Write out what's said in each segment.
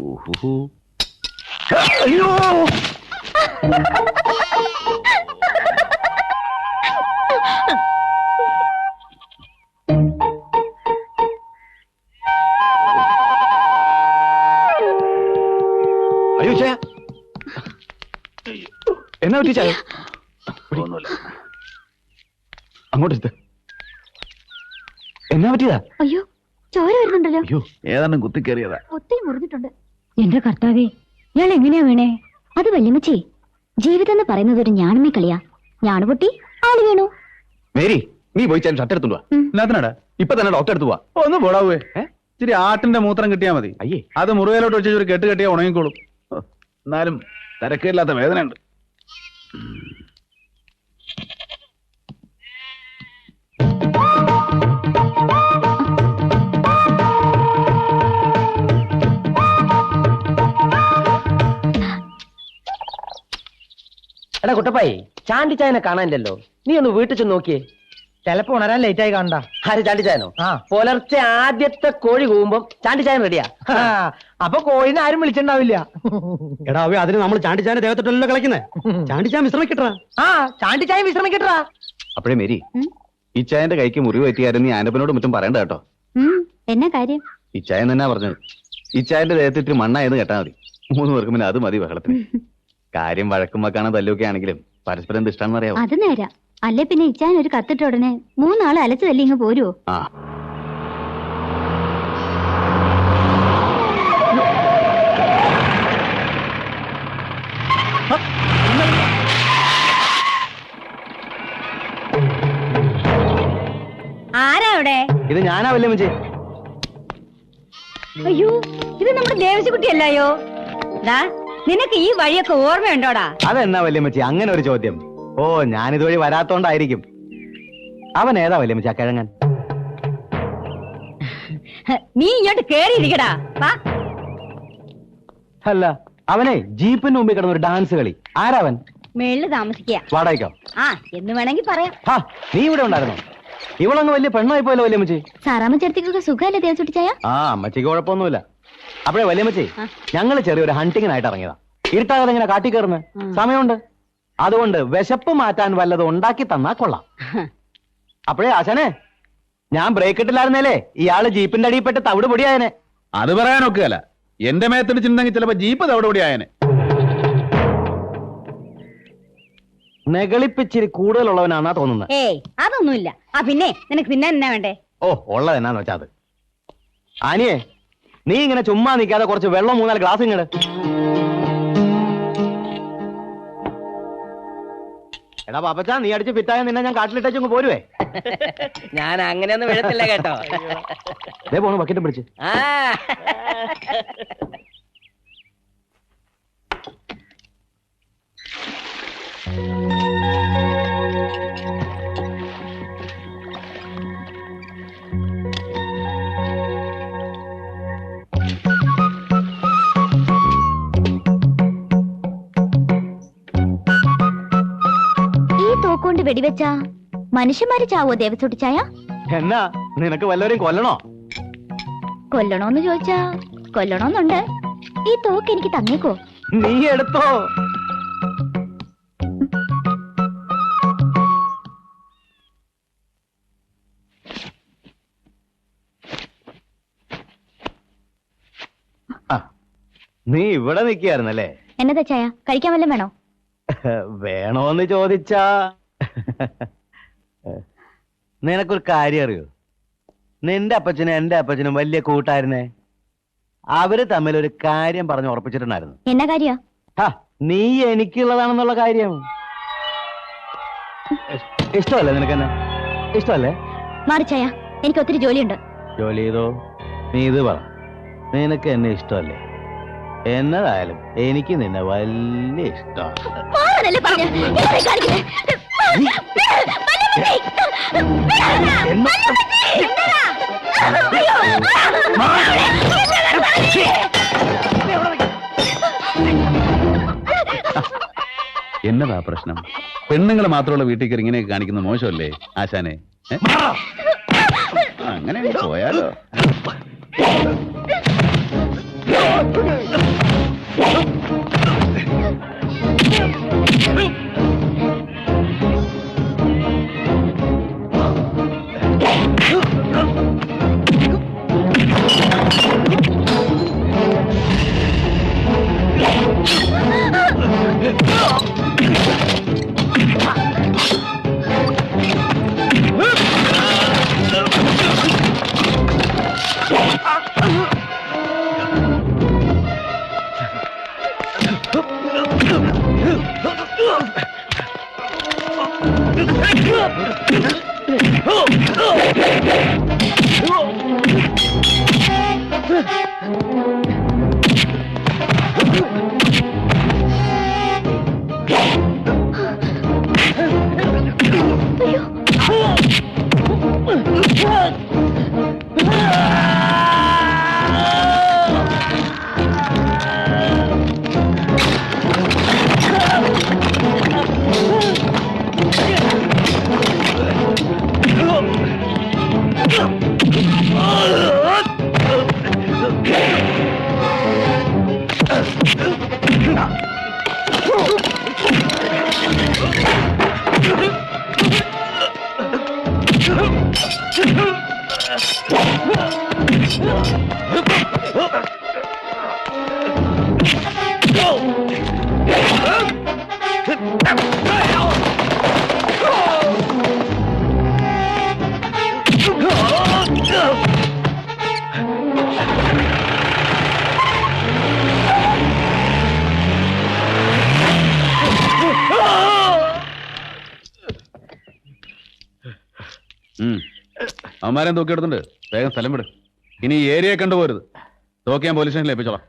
ഊഹുഹു. അയ്യോ! അയ്യോ ചേ എന്നാ പറ്റി ചായ ഒന്നുമില്ല. അങ്ങോട്ട് എന്നാ പറ്റിയതാ? അയ്യോ ചോര വരുന്നുണ്ടല്ലോ കുത്തി ഏതാണ്ടും കുത്തിക്കേറിയതാ ഒത്തിരി മുറിഞ്ഞിട്ടുണ്ട്. എന്റെ കർത്താവേ ഇയാൾ എങ്ങനെയാ വീണേ? അത് വല്യമ്മച്ചി ജീവിതം എന്ന് പറയുന്നത് ഒരു ഞാണുമേ കളിയാ. ഞാണ് പൊട്ടി ആൾ വീണു. മേരി നീ പോയി ചാൻ ഷർട്ട് എടുത്തുവാ ഉം. എന്നാത്തിനാടാ ഇപ്പൊ തന്നെ ഡോക്ടർ എടുത്തു പോവാ. ഒന്ന് പോടാവേ? ഇച്ചിരി ആട്ടിന്റെ മൂത്രം കിട്ടിയാ മതി. അയ്യേ. അത് മുറിവേലോട്ട് വെച്ച് ഒരു കെട്ട് കെട്ടിയാ ഉണങ്ങിക്കോളും. എന്നാലും വേദന വേദനയുണ്ട്. എടാ കുട്ടപ്പായി ചാണ്ടിച്ചായനെ കാണാനില്ലല്ലോ. നീ ഒന്ന് വീട്ടിൽ ചെന്ന് നോക്കിയേ. ചിലപ്പോ ഉണരാൻ ലേറ്റ് ആയി കാണണ്ട. ആര് ചാണ്ടിച്ചായനോ ആ. പുലർച്ചെ ആദ്യത്തെ കോഴി കൂവുമ്പോ ചാണ്ടിച്ചായൻ റെഡിയാ അപ്പൊ കോഴിനെ ആരും വിളിച്ചിണ്ടാവില്ല എടാ അവ അതിന് നമ്മൾ ചാണ്ടിച്ചായനെ ദേവത്തോട്ടല്ലോ കളിക്കുന്നേ? ചാണ്ടിച്ചാൻ വിശ്രമിക്കട്ടാ. ആ ചാണ്ടിച്ചായ വിശ്രമിക്കട്ടാ. അപ്പോഴേ മേരി ഈ ചായന്റെ കൈക്ക് മുറിവ് പറ്റിയായിരുന്നു നീ ആനപ്പനോട് മറ്റും പറയണ്ട കേട്ടോ. എന്നാ കാര്യം? ഈ ചായ തന്നെ പറഞ്ഞത്. ഈ ചായന്റെ ദേഹത്തിട്ട് മണ്ണായെന്ന് കേട്ടാ മതി. മൂന്ന് പേർക്കും പിന്നെ അത് മതി ബഹളത്തിന്. കാര്യം വഴക്കും വെക്കാണോ തല്ലൊക്കെ ആണെങ്കിലും പരസ്പരം എന്ത് ഇഷ്ടമാണെന്ന് അത് നേരാ. അല്ലെ പിന്നെ ഇച്ചാൻ ഒരു കത്തിട്ട ഉടനെ മൂന്നാൾ അലച്ചു തല്ലി ഇങ്ങ് പോരുവോ? ആ. ആരാ അവിടെ? ഇത് ഞാനാ വല്യമ്മച്ചി. അയ്യോ ഇത് നമ്മുടെ ദേവസിക്കുട്ടിയല്ലായോ ദാ നിനക്ക് ഈ വഴിയൊക്കെ ഓർമ്മയുണ്ടോടാ? അതെന്നാ വല്യമ്മച്ചി? അങ്ങനെ ഒരു ചോദ്യം. ഓ ഞാൻ ഇതുവഴി വരാത്തോണ്ടായിരിക്കും. അവൻ ഏതാ വല്യമ്മച്ചി ആ കിഴങ്ങൻ? നീ ഇങ്ങോട്ട് കേറിയിരിക്കടാ. വാ. അല്ല അവനെ ജീപ്പിന് മുമ്പിൽ കിടന്ന ഒരു ഡാൻസ് കളി. ആരാവൻ? മേളിൽ താമസിക്കുക വാടകയ്ക്കോ? ആ എന്ന് വേണമെങ്കിൽ പറയാം. ഹാ നീ ഇവിടെ ഉണ്ടായിരുന്നോ? ഇവളങ്ങ് വലിയ പെണ്ണായി പോയല്ലോ വല്യമ്മച്ചി. സാറാമ്മ ചേർത്തിക്കൊക്കെ സുഖമല്ലേ ദേവസുട്ടിച്ചായ ആ അമ്മച്ചിക്ക് കുഴപ്പമൊന്നുമില്ല. അപ്പോഴേ വലിയ മച്ചേ ഞങ്ങൾ ചെറിയൊരു ഹണ്ടിങ്ങിനായിട്ട് ഇറങ്ങിയതാ. ഇരുട്ടാകാതെ ഇങ്ങനെ കാട്ടി കയറുന്നത് സമയമുണ്ട്. അതുകൊണ്ട് വിശപ്പ് മാറ്റാൻ വല്ലതും ഉണ്ടാക്കി തന്നാ കൊള്ളാം. അപ്പോഴേ ആശാനെ ഞാൻ ബ്രേക്ക് ഇട്ടില്ലായിരുന്നേലേ ഇയാൾ ജീപ്പിന്റെ അടിയിൽപ്പെട്ട് തവിട് പൊടിയായനെ. അത് പറയാനൊക്കെയല്ല എന്റെ മേത്തടിച്ചിട്ടുണ്ടെങ്കിൽ ചിലപ്പോ ജീപ്പ് തവിട് പൊടിയായനെ. നെകളിപ്പിച്ചിരി കൂടുതലുള്ളവനാന്നാ തോന്നുന്നത് ഏയ് അതൊന്നുമില്ല. ആ പിന്നെ നിനക്ക് പിന്നെ എന്നാ വേണ്ടേ? ഓ ഉള്ളത് എന്നാന്ന് വെച്ചാ അത്. ആനിയെ നീ ഇങ്ങനെ ചുമ്മാ നിൽക്കാതെ കുറച്ച് വെള്ളം മൂന്നാൽ ഗ്ലാസ് ഇങ്ങട്. എടാ പാപ്പച്ചാ നീ അടിച്ച് ഫിറ്റായ നിന്നെ ഞാൻ കാട്ടിലിട്ടു പോരുവേ. ഞാൻ അങ്ങനെയൊന്നും വിഴത്തില്ല കേട്ടോ. അതേ പോണു ബക്കറ്റും പിടിച്ച്. ആ. ഈ തോക്കൊണ്ട് വെടിവെച്ചാ മനുഷ്യന്മാര് ചാവോ ദേവസുട്ടിച്ചായ എന്നാ നിനക്ക് വല്ലവരെയും കൊല്ലണോ? കൊല്ലണോന്ന് ചോദിച്ചാ കൊല്ലണോന്നുണ്ട്. ഈ തോക്ക് എനിക്ക് തന്നേക്കോ. നീ എടുത്തോ. നീ ഇവിടെ നിൽക്കുകയായിരുന്നല്ലേ? എന്നതാ ചായ? കഴിക്കാൻ വല്ലതും വേണോ? വേണോന്ന് ചോദിച്ചാ. നിനക്കൊരു കാര്യം അറിയോ? നിന്റെ അപ്പച്ചനും എന്റെ അപ്പച്ചനും വലിയ കൂട്ടായിരുന്നേ. അവർ തമ്മിൽ ഒരു കാര്യം പറഞ്ഞ് ഉറപ്പിച്ചിട്ടുണ്ടായിരുന്നു. എന്നാ കാര്യ? നീ എനിക്കുള്ളതാണെന്നുള്ള കാര്യം. ഇഷ്ടമല്ലേ നിനക്ക് എന്നാ ഇഷ്ടമല്ലേ? മാറി ചായ. എനിക്ക് ഒത്തിരി ജോലിയുണ്ട്. ജോലി ചെയ്തോ? നീ ഇത് പറ. നിനക്ക് എന്നെ ഇഷ്ടമല്ലേ? എന്നതായാലും എനിക്ക് നിന്നെ വലിയ ഇഷ്ടമാണ്. ഇങ്ങനെ. എന്നതാ പ്രശ്നം പെണ്ണുങ്ങൾ മാത്രമുള്ള വീട്ടിൽ കയറി ഇങ്ങനെയൊക്കെ കാണിക്കുന്നത് മോശമല്ലേ ആശാനെ? അങ്ങനെ അങ്ങ് പോയാലോ Oh! അവന്മാരെ തൂക്കിയെടുത്തുണ്ട് വേഗം സ്ഥലം വിട്. ഇനി ഈ ഏരിയ കണ്ടുപോരുത് തോക്കി ഞാൻ പോലീസ് സ്റ്റേഷനിൽ ഏൽപ്പിച്ചോളാം.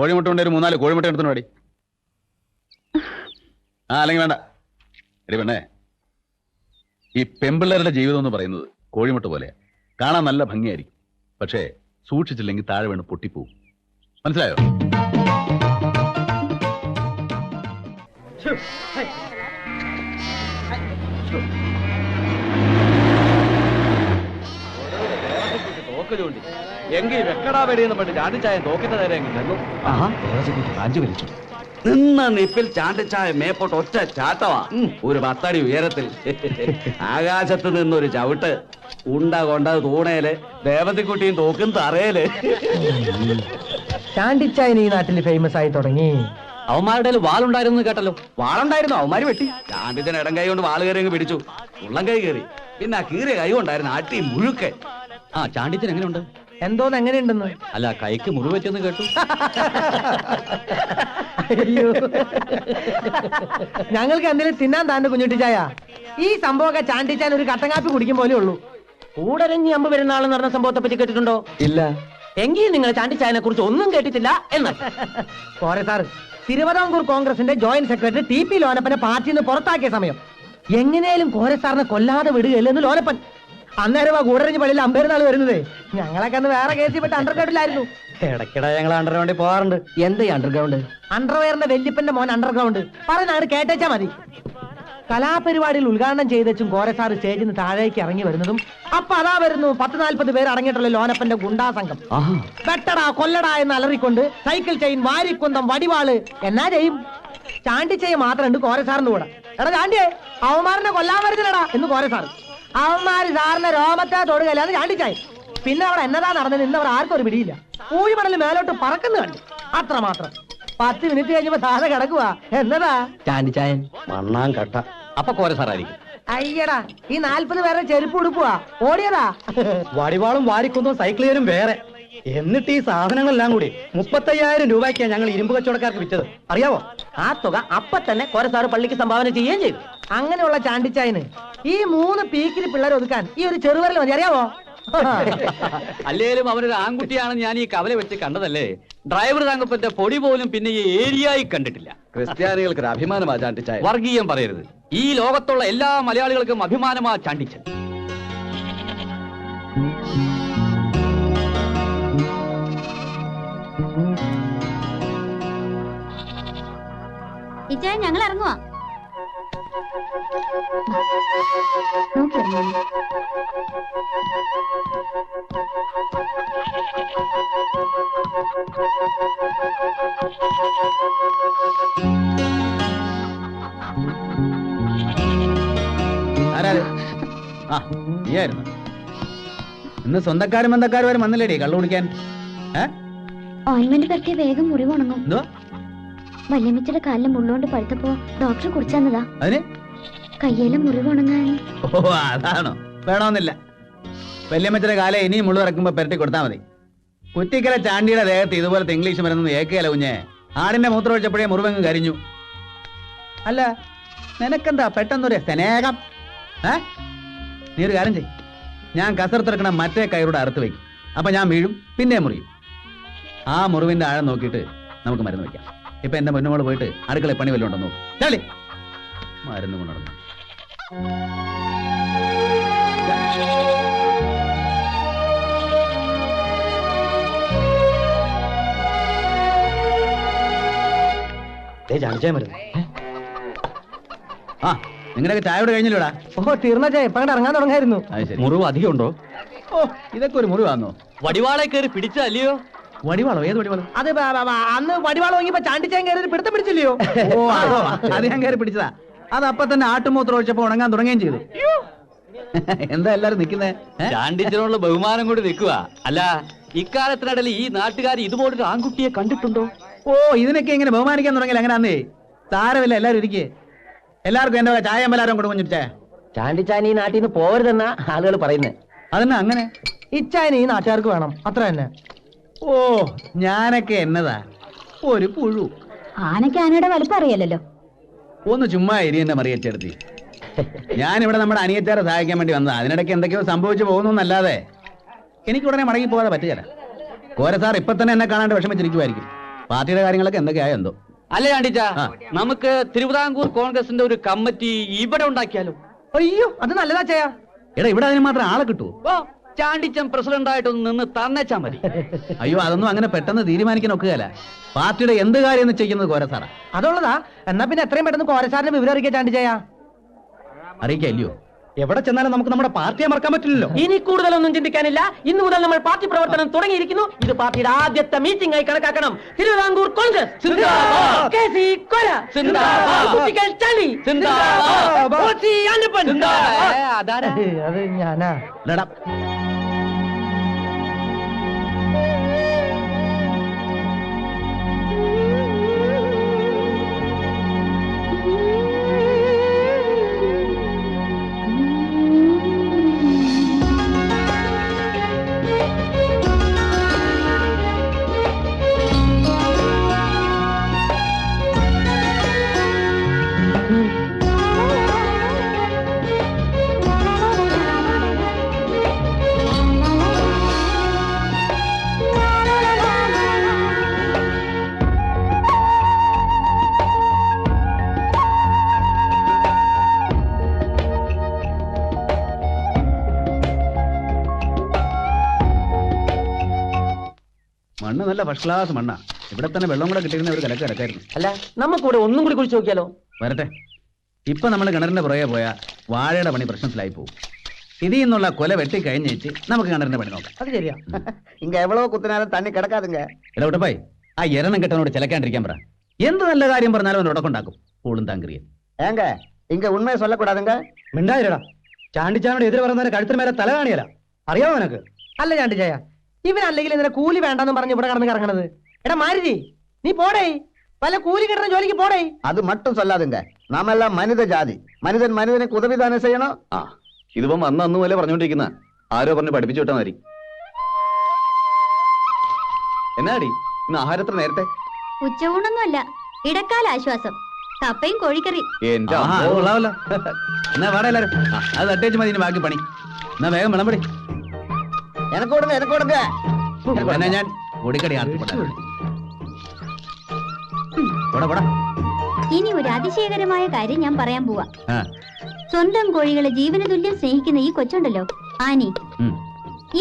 കോഴിമുട്ട കൊണ്ട് മൂന്നാൽ കോഴിമുട്ട എടുത്തു പാടി ആ അല്ലെങ്കിൽ വേണ്ട. എടി പെണ്ണേ ഈ പെമ്പിള്ളേരുടെ ജീവിതം എന്ന് പറയുന്നത് കോഴിമുട്ട പോലെയാ കാണാൻ നല്ല ഭംഗിയായിരിക്കും. പക്ഷേ സൂക്ഷിച്ചില്ലെങ്കിൽ താഴെ വീണ് പൊട്ടിപ്പോവും. മനസ്സിലായോ? എങ്കിൽ വെക്കടാ വെടിയെന്ന് പറഞ്ഞ് ചാണ്ടിച്ചായ തോക്കിന്റെ നേരെ നിന്നു കാഞ്ചു വലിച്ചു നിന്ന നിപ്പിൽ ചാണ്ടിച്ചായ മേപ്പോട്ട് ഒറ്റ ചാട്ടവാ. ഒരു പത്തടി ഉയരത്തിൽ. ആകാശത്ത് നിന്നൊരു ചവിട്ട്. ഉണ്ട കൊണ്ടത് തൂണേൽ. ദേവതിക്കുട്ടിയും തോക്കും തറയിൽ ചാണ്ടിച്ചായൻ ഈ നാട്ടിൽ ഫേമസ് ആയി തുടങ്ങി. അവന്മാരുടെ വാളുണ്ടായിരുന്നു കേട്ടല്ലോ. വാളുണ്ടായിരുന്നു അവന്മാര് വെട്ടി. ചാണ്ടിച്ചൻ ഇടം കൈ കൊണ്ട് വാൾ കയറി അങ്ങ് പിടിച്ചു. ഉള്ളം കൈ കയറി. പിന്നെ ആ കീറിയ കൈ കൊണ്ടായിരുന്നു ആട്ടി മുഴുക്കെ. ആ ചാണ്ടിച്ചൻ എങ്ങനെയുണ്ട്? എന്തോന്ന് എങ്ങനെയുണ്ടെന്ന്? അല്ല കൈക്ക് മുറിവെച്ചെന്ന് കേട്ടു. അയ്യോ. ഞങ്ങൾക്ക് എന്തെങ്കിലും തിന്നാൻ താണ്ട് കുഞ്ഞുട്ടിച്ചായ ഈ സംഭവമൊക്കെ ചാണ്ടിച്ചാൻ ഒരു കട്ടങ്ങാപ്പി കുടിക്കും പോലെ ഉള്ളൂ. കൂടരഞ്ഞി അമ്പ് പെരുന്നാളെന്ന് പറഞ്ഞ സംഭവത്തെ പറ്റി കേട്ടിട്ടുണ്ടോ? ഇല്ല. എങ്കിൽ നിങ്ങൾ ചാണ്ടിച്ചായനെ കുറിച്ച് ഒന്നും കേട്ടിട്ടില്ല എന്ന്. പോരെ സാർ തിരുവിതാംകൂർ കോൺഗ്രസിന്റെ ജോയിന്റ് സെക്രട്ടറി ടി പി ലോനപ്പനെ പാർട്ടിയിൽ നിന്ന് പുറത്താക്കിയ സമയം. എങ്ങനെയും കോരെ സാറിനെ കൊല്ലാതെ വിടുകയില്ലെന്ന് ലോനപ്പൻ. അന്നേരം ആ കൂടരഞ്ഞ് പള്ളിയിൽ അമ്പേരുന്നാൾ വരുന്നത്. ഞങ്ങളൊക്കെ അന്ന് വേറെ കേസിൽ പെട്ട് അണ്ടർഗ്രൗണ്ടിലായിരുന്നു ഇടയ്ക്കിടെ ഞങ്ങൾ അണ്ടർഗ്രൗണ്ടിൽ പോകാറുണ്ട്. എന്താ അണ്ടർഗ്രൗണ്ട് അണ്ടർവെയറിന്റെ വെല്ലിപ്പന്റെ മോൻ അണ്ടർഗ്രൗണ്ട് പറഞ്ഞാണ് കേട്ടേച്ചാ മതി. കലാപരിപാടിയിൽ ഉദ്ഘാടനം ചെയ്തച്ചും കോരസാർ സ്റ്റേജിൽ നിന്ന് താഴേക്ക് ഇറങ്ങി വരുന്നതും അപ്പൊ അതാ വരുന്നു പത്ത് നാൽപ്പത് പേര് അടങ്ങിയിട്ടുള്ള ലോനപ്പന്റെ ഗുണ്ടാ സംഘം. വെട്ടടാ കൊല്ലടാ എന്ന് അലറിക്കൊണ്ട് സൈക്കിൾ ചെയിൻ വാരിക്കുന്തം വടിവാൾ എന്നാ ചെയ്യും? ചാണ്ടിച്ചയ മാത്രമുണ്ട് കോരസാറിന്റെ കൂടെ. എടാ ചാണ്ടിയെ അവന്മാരനെ കൊല്ലാൻ വരുന്നില്ലടാ എന്ന് കോരസാറ് അവന്മാര് സാറിന്റെ രോമത്തെ തൊടുകയില്ലാന്ന് ചാണ്ടിച്ചായി പിന്നെ അവിടെ എന്നതാ നടന്നത്? ഇന്ന് അവർ ആർക്കും ഒരു പിടിയില്ല. പൂഴിമണൽ മേലോട്ട് പറക്കുന്നു കണ്ടു. അത്ര മാത്രം പത്ത് മിനിറ്റ് കഴിഞ്ഞപ്പോ സാധ കിടക്കുക എന്നതാ? ചാണ്ടിച്ചായൻ. മണ്ണാൻ കട്ട. അപ്പൊ കോര സാറായിരിക്കും. അയ്യടാ ഈ നാല്പത് പേരെ ചെരുപ്പ് ഉടുക്കുവാ. ഓടിയതാ. വടിവാളും വാരിക്കുന്നതും സൈക്കിളുകാരും വേറെ. എന്നിട്ട് ഈ സാധനങ്ങളെല്ലാം കൂടി മുപ്പത്തയ്യായിരം രൂപയ്ക്കാണ് ഞങ്ങൾ ഇരുമ്പ് കച്ചവടക്കാർക്ക് വിറ്റത്. അറിയാവോ? ആ തുക അപ്പൊ തന്നെ കൊരസാറ് പള്ളിക്ക് സംഭാവന ചെയ്യുകയും ചെയ്തു. അങ്ങനെയുള്ള ചാണ്ടിച്ചായന്. ഈ മൂന്ന് പീക്കിൽ പിള്ളേരെ ഒതുക്കാൻ ഈ ഒരു ചെറുവരൽ മതി. അറിയാവോ? അല്ലേലും അവരൊരു ആൺകുട്ടിയാണെന്ന് ഞാൻ ഈ കവല വെച്ച് കണ്ടതല്ലേ? ഡ്രൈവർ തങ്കപ്പന്റെ പൊടി പോലും പിന്നെ ഈ ഏരിയയിൽ കണ്ടിട്ടില്ല. ക്രിസ്ത്യാനികൾക്ക് ഒരു അഭിമാനമാ ചാണ്ടിച്ചായ വർഗീയം പറയരുത്. ഈ ലോകത്തുള്ള എല്ലാ മലയാളികൾക്കും അഭിമാനമാ ചാണ്ടിച്ചൻ. ഇച്ചായ ഞങ്ങൾ ഇറങ്ങുവാ. ആരാത്? ആ നീയായിരുന്നു. ഇന്ന് സ്വന്തക്കാരും ബന്ധക്കാരും വരെ വന്നില്ലേടി കള്ളു കുടിക്കാൻ ഏ? ഓയിന്റ്മെന്റ് പരത്തിയ വേഗം മുറിവ് ഉണങ്ങും. എന്തോ? വല്യമ്മച്ചിയുടെ കാലിൽ മുള്ളുകൊണ്ട് പഴുത്തപ്പോ ഡോക്ടർ കുടിച്ചന്നതാ അതിന്? കയ്യിലെ മുറിവുണങ്ങാൻ. ഓ അതാണോ? വേണമെന്നില്ല വല്യമ്മച്ചിയുടെ കാലം ഇനിയും മുള്ളു ഇറക്കുമ്പോ പെരട്ടി കൊടുത്താൽ മതി. കുറ്റിക്കല ചാണ്ടിയുടെ ദേഹത്ത് ഇതുപോലത്തെ ഇംഗ്ലീഷ് മരുന്ന് ഏക്കുകയല്ല കുഞ്ഞെ ആടിന്റെ മൂത്രം ഒഴിച്ചപ്പോഴേ മുറിവെങ്ങ് കരിഞ്ഞു. അല്ല നിനക്കെന്താ പെട്ടെന്നൊരു സ്നേഹം? ഏ? നീ ഒരു കാര്യം ചെയ് ഞാൻ കസർത്തിറക്കണ മറ്റേ കയറൂടെ അറുത്ത് വയ്ക്കും അപ്പൊ ഞാൻ വീഴും പിന്നെ മുറിയും. ആ മുറിവിന്റെ ആഴം നോക്കിയിട്ട് നമുക്ക് മരുന്ന് വെക്കാം. ഇപ്പൊ എന്റെ മുന്നോട് പോയിട്ട് അടുക്കള പണി വല്ലതും ഉണ്ടോ നോക്കും. മരുന്ന് മരുന്ന് ആ നിങ്ങളുടെയൊക്കെ ചായയോട് കഴിഞ്ഞില്ലടാ? ഓ തീർന്ന ചായ. ഇപ്പൊ ഇറങ്ങാൻ തുടങ്ങായിരുന്നു. മുറിവ് അധികം ഉണ്ടോ ഓ ഇതൊക്കെ ഒരു മുറിവാന്നോ? വടിവാളെ കയറി പിടിച്ചല്ലയോ വടിവാളോ? ഏത് വടിവാളോ? അത് അന്ന് വടിവാളോ ചാണ്ടിച്ചാൻ കയറി പിടുത്തം പിടിച്ചില്ലയോ? ഓ അതോ അത് ഞാൻ കയറി പിടിച്ചതാ. അത് അപ്പൊ തന്നെ ആട്ടുമൂത്രം ഒഴിച്ചപ്പോ ഉണങ്ങാൻ തുടങ്ങുകയും ചെയ്തു. എന്താ എല്ലാരും നിക്കുന്നേ ചാണ്ടിച്ചനോടുള്ള ബഹുമാനം കൂടി നിൽക്കുക അല്ല ഇക്കാലത്തിനിടയിൽ ഈ നാട്ടുകാർ ഇതുപോലൊരു ആൺകുട്ടിയെ കണ്ടിട്ടുണ്ടോ? ഓ ഇതിനൊക്കെ ഇങ്ങനെ ബഹുമാനിക്കാൻ തുടങ്ങില്ല അങ്ങനെ അന്നേ താരമില്ല എല്ലാരും ഇരിക്കേ. എല്ലാവർക്കും എന്റെ ചായ അമ്പലാരം കൊണ്ട് കൊഞ്ഞിട്ടേ ചാണ്ടിച്ചാൻ ഈ നാട്ടിൽ നിന്ന് പോരുതെന്നാ ആളുകൾ പറയുന്നത് അതന്നെ അങ്ങനെ? ഇച്ചായന ഈ നാട്ടുകാർക്ക് വേണം. അത്ര തന്നെ. ഓ ഞാനൊക്കെ എന്നതാ? ഒരു പുഴു. ആനയ്ക്ക് ആനയുടെ വലിപ്പം അറിയാലല്ലോ ഒന്ന് ചുമ്മാ ഇരി മറിയച്ചെടുത്തി ഞാൻ ഇവിടെ നമ്മുടെ അനിയച്ചാരെ സഹായിക്കാൻ വേണ്ടി വന്നതാ. അതിനിടയ്ക്ക് എന്തൊക്കെയോ സംഭവിച്ചു പോകുന്നു എന്നല്ലാതെ എനിക്ക് ഉടനെ മടങ്ങി പോകാതെ പറ്റുകയില്ല. കോര സാർ ഇപ്പൊ തന്നെ എന്നെ കാണാണ്ട് വിഷമിച്ചിരിക്കുമായിരിക്കും പാർട്ടിയുടെ കാര്യങ്ങളൊക്കെ എന്തൊക്കെയായോ എന്തോ. അല്ല ആണ്ടിച്ച നമുക്ക് തിരുവിതാംകൂർ കോൺഗ്രസിന്റെ ഒരു കമ്മിറ്റി ഇവിടെ ഉണ്ടാക്കിയാലോ? അയ്യോ അത് നല്ലതാ ചെയ്യാ എടാ ഇവിടെ അതിന് മാത്രം ആളെ കിട്ടുമോ ചാണ്ടിച്ചൻ പ്രസിഡന്റ് ആയിട്ടൊന്ന് നിന്ന് തന്നേച്ചാ മതി. അയ്യോ അതൊന്നും അങ്ങനെ പെട്ടെന്ന് തീരുമാനിക്കാൻ ഒക്കുകയല്ല. പാർട്ടിയുടെ എന്ത് കാര്യം എന്ന് ചെയ്യുന്നത് കോര സാറാ? അതുള്ളതാ എന്നാ പിന്നെ എത്രയും പെട്ടെന്ന് കോരസാറിന്റെ വിവരം അറിയിക്കാൻ ചെയ്യാ അറിയിക്കല്ലയോ എവിടെ ചെന്നാലും നമുക്ക് നമ്മുടെ പാർട്ടിയെ മറക്കാൻ പറ്റില്ലല്ലോ. ഇനി കൂടുതലൊന്നും ചിന്തിക്കാനില്ല. ഇന്നു മുതൽ നമ്മൾ പാർട്ടി പ്രവർത്തനം തുടങ്ങിയിരിക്കുന്നു. ഇത് പാർട്ടിയുടെ ആദ്യത്തെ മീറ്റിംഗ് ആയി കണക്കാക്കണം. തിരുവിതാംകൂർ കോൺഗ്രസ്. സിന്ദാബാദ്. കെ സി കൊല. സിന്ദാബാദ്. കുട്ടികൾ ചളി. അതാരാ? അത് ഞാനാ. നല്ല ഫസ്റ്റ് ക്ലാസ് മണ്ണാ ഇവിടെ തന്നെ വെള്ളം കൂടെ കിട്ടിയിരുന്ന ഒരു കലക്ക് കിടക്കായിരുന്നു അല്ല നമുക്കിവിടെ ഒന്നും കൂടി കുറിച്ച് നോക്കിയാലോ വരട്ടെ ഇപ്പൊ നമ്മൾ കിണറിന്റെ പുറകെ പോയാ വാഴയുടെ പണി പ്രശ്നത്തിലായി പോകും ഇതിൽ നിന്നുള്ള കൊല വെട്ടി കഴിഞ്ഞേച്ച് നമുക്ക് കിണറിന്റെ പണി നോക്കാം അത് ശരിയാ இங்க எவ்வளவு குத்தினாலும் தண்ணி கிடக்காதுங்க ഇടവിട്ടപ്പായി ആ എരണം കെട്ടനോട് ചിലക്കാണ്ടിരിക്കാൻ പറ എന്ത് നല്ല കാര്യം പറഞ്ഞാലും അവൻ ഉടക്കുണ്ടാക്കും പൂളും താങ്കരിയും ஏங்க இங்க உண்மையை சொல்லக்கூடாதுங்க മിണ്ടായിരടാ ചാണ്ടിച്ചാനോട് എതിര് പറയുന്നവരെ കഴുത്തിന് മേലെ തല കാണിയല അറിയാമോ നിനക്ക് അല്ല ചാണ്ടിച്ചായ ഇവനല്ലെങ്കിൽ ഇതിനെ കൂലി വേണ്ടെന്ന് പറഞ്ഞ് ഇവിടെ കടന്ന് കറങ്ങണത്. എടാ മാരുതി നീ പോടേ. പല കൂലി കിട്ടുന്ന ജോലിക്ക് പോടേ. അത് മട്ടും സൊല്ലാതുങ്ക. നാമെല്ലാം മനിത ജാതി മനുതൻ മനുതനെ കുതവിധാനം ചെയ്യണോ? ആ ഇതിപ്പം അന്ന് അന്ന് പോലെ പറഞ്ഞോണ്ടിരിക്കുന്ന ആരോ പറഞ്ഞ് പഠിപ്പിച്ചു വിട്ടാ മതി. എന്നാടി ഇന്ന് ആഹാരത്തിന് നേരത്തെ? ഉച്ചയൂണൊന്നുമല്ല. ഇടക്കാല ആശ്വാസം കപ്പയും കോഴിക്കറി എന്റെ എന്നാ വേറെ എല്ലാരും. അത് തട്ടേച്ച് മതി ബാക്കി പണി. എന്നാ വേഗം വിളമ്പടി. ഇനി ഒരു അതിശയകരമായ കാര്യം ഞാൻ പറയാൻ പോവാ. സ്വന്തം കോഴികളെ ജീവന തുല്യം സ്നേഹിക്കുന്ന ഈ കൊച്ചുണ്ടല്ലോ ആനി.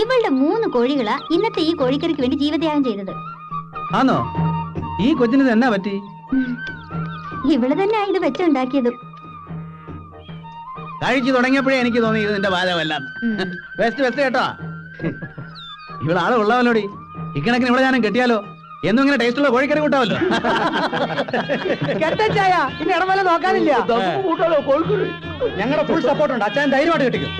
ഇവളുടെ മൂന്ന് കോഴികളാ ഇന്നത്തെ ഈ കോഴിക്കറിക്ക് വേണ്ടി ജീവത്യാഗം ചെയ്തത്. ആണോ ഈ കൊച്ചിന് തന്നെ പറ്റി? ഇവൾ തന്നെ ഇത് വെച്ചുണ്ടാക്കിയത്. കഴിച്ചു തുടങ്ങിയപ്പോഴേ എനിക്ക് തോന്നി ഇത് നിന്റെ വാദമല്ല വെസ്റ്റ് വെസ്റ്റ് കേട്ടോ. ഇവിടെ ആൾ ഉള്ളവല്ലോടി ഇക്കണക്കിന് ഇവിടെ ഞാനും കെട്ടിയാലോ എന്നും ഇങ്ങനെ ടേസ്റ്റുള്ള കോഴിക്കറി കൂട്ടാവല്ലോ കെട്ടച്ചായ ഇനി ഇടമല നോക്കാനില്ല ഞങ്ങളുടെ ഫുൾ സപ്പോർട്ട് ഉണ്ട് അച്ഛൻ ധൈര്യമായിട്ട് കെട്ടിക്കും